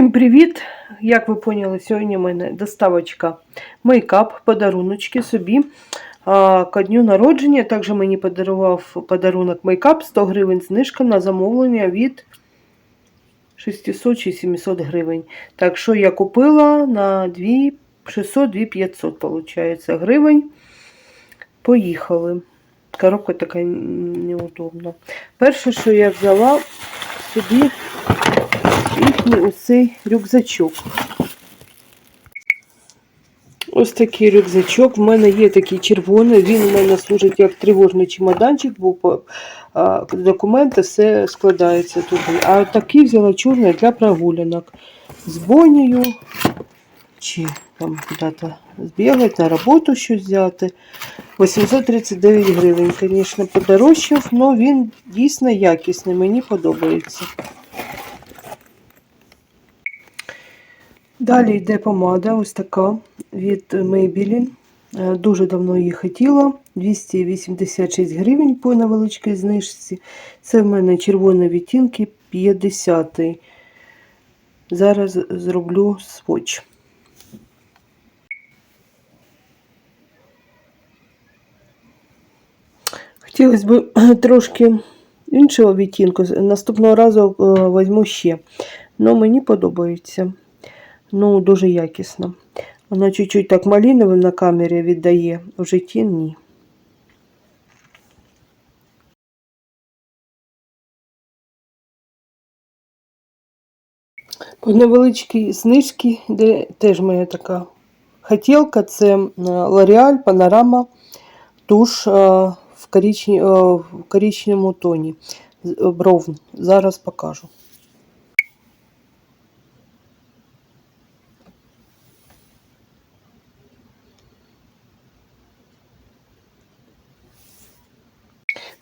Всім привіт! Як ви поняли, сьогодні в мене доставочка мейкап, подаруночки собі. Ко дню народження також мені подарував подарунок мейкап 100 гривень знижка на замовлення від 600 чи 700 гривень. Так що я купила на 2 600-2500 виходить, гривень. Поїхали. Коробка така неудобна. Перше, що я взяла собі їхній ось рюкзачок. Ось такий рюкзачок. В мене є такий червоний, він у мене служить як тривожний чемоданчик, бо документи все складається туди. А такий взяла чорний для прогулянок. З бонею чи там куди-то збігати, на роботу щось взяти. 839 гривень, звісно, подорожчав, але він дійсно якісний, мені подобається. Далі йде помада, ось така від Maybelline. Е, Дуже давно її хотіла. 286 гривень по невеличкій знижці. Це в мене червоні відтінки 50. Зараз зроблю сводч. Хотілося б трошки іншого відтінку. Наступного разу е, візьму ще. Ну, мені подобається. Ну, дуже якісно. Вона чуть-чуть так малиновим на камері віддає, в житті ні. По невеличкій знижці, де теж моя така хотілка, це L'Oreal Panorama туш е, в е, коричневому тоні. Е, Бровн. Зараз покажу.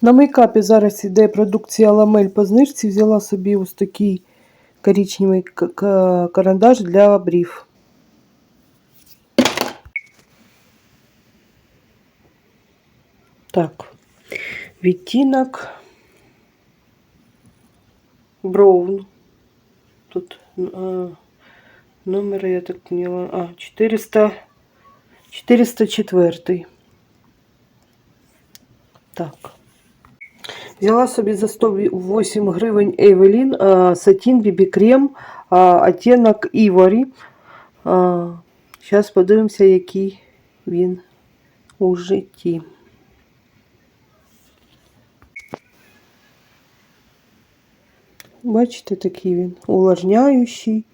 На мейкапі зараз іде продукція Ламель по знижці. Взяла собі ось такий коричневий карандаш для брів. Так, відтінок Броун. Тут е, номер я так поняла. А, 400, 404. Так. Взяла собі за 108 гривень Евелін сатін бібі крем оттінок Іварі. Зараз подивимося, який він у житті. Бачите, такий він увлажняючий,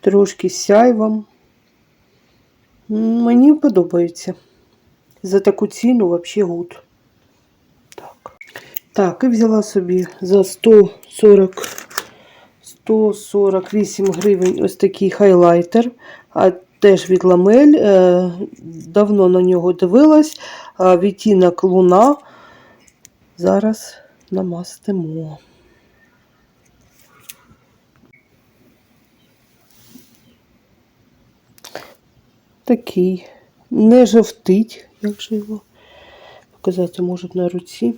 трошки сяйвом. Мені подобається. За таку ціну взагалі гуд. Так. І взяла собі за 140, 148 гривень ось такий хайлайтер. А теж від ламель. Е, давно на нього дивилась. А, відтінок луна. Зараз намастимо. Такий. Не жовтить, як же його показати можуть на руці.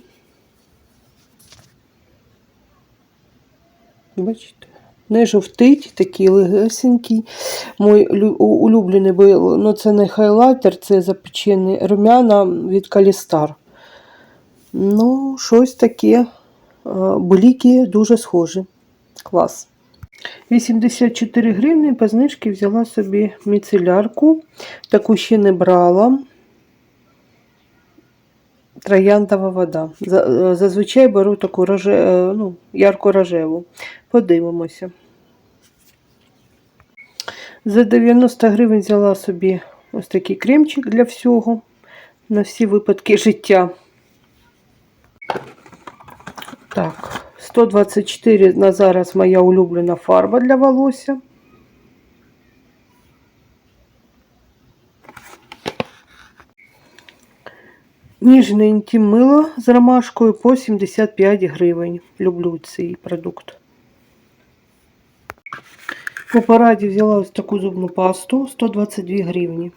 Бачите? Не жовтить, такий легесенький. Мой улюблений був, ну це не хайлайтер, це запечений румяна від Калістар. Ну, щось таке. Бліки дуже схожі. Клас. 84 гривні по знижці взяла собі міцелярку. Таку ще не брала. Трояндова вода. Зазвичай беру таку роже, е, ну, ярко-рожеву. Подивимося. За 90 гривень взяла собі ось такий кремчик для всього. На всі випадки життя. Так, 124 на зараз моя улюблена фарба для волосся. Ніжне інтім з ромашкою по 75 гривень. Люблю цей продукт. По параді взяла ось таку зубну пасту 122 гривні.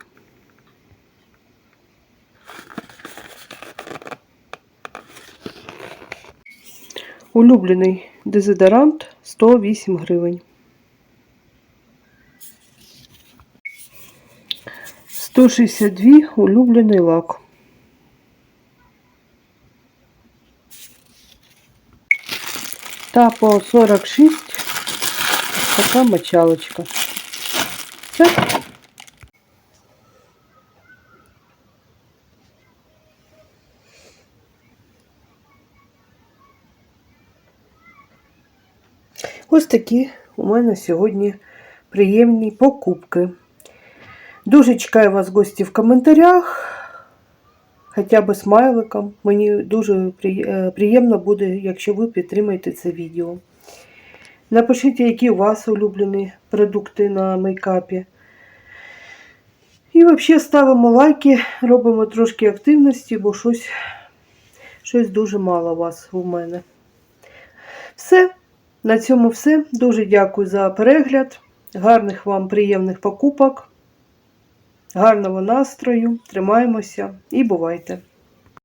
Улюблений дезодорант 108 гривень. 162 улюблений лак. Та по 46 така мочалочка. Все. Ось такі у мене сьогодні приємні покупки. Дуже чекаю вас гості в коментарях, хоча б смайликом. Мені дуже е, приємно буде, якщо ви підтримаєте це відео. Напишіть, які у вас улюблені продукти на мейкапі. І взагалі ставимо лайки, робимо трошки активності, бо щось, щось дуже мало вас у мене. Все. На цьому все. Дуже дякую за перегляд. Гарних вам приємних покупок. Гарного настрою. Тримаємося і бувайте!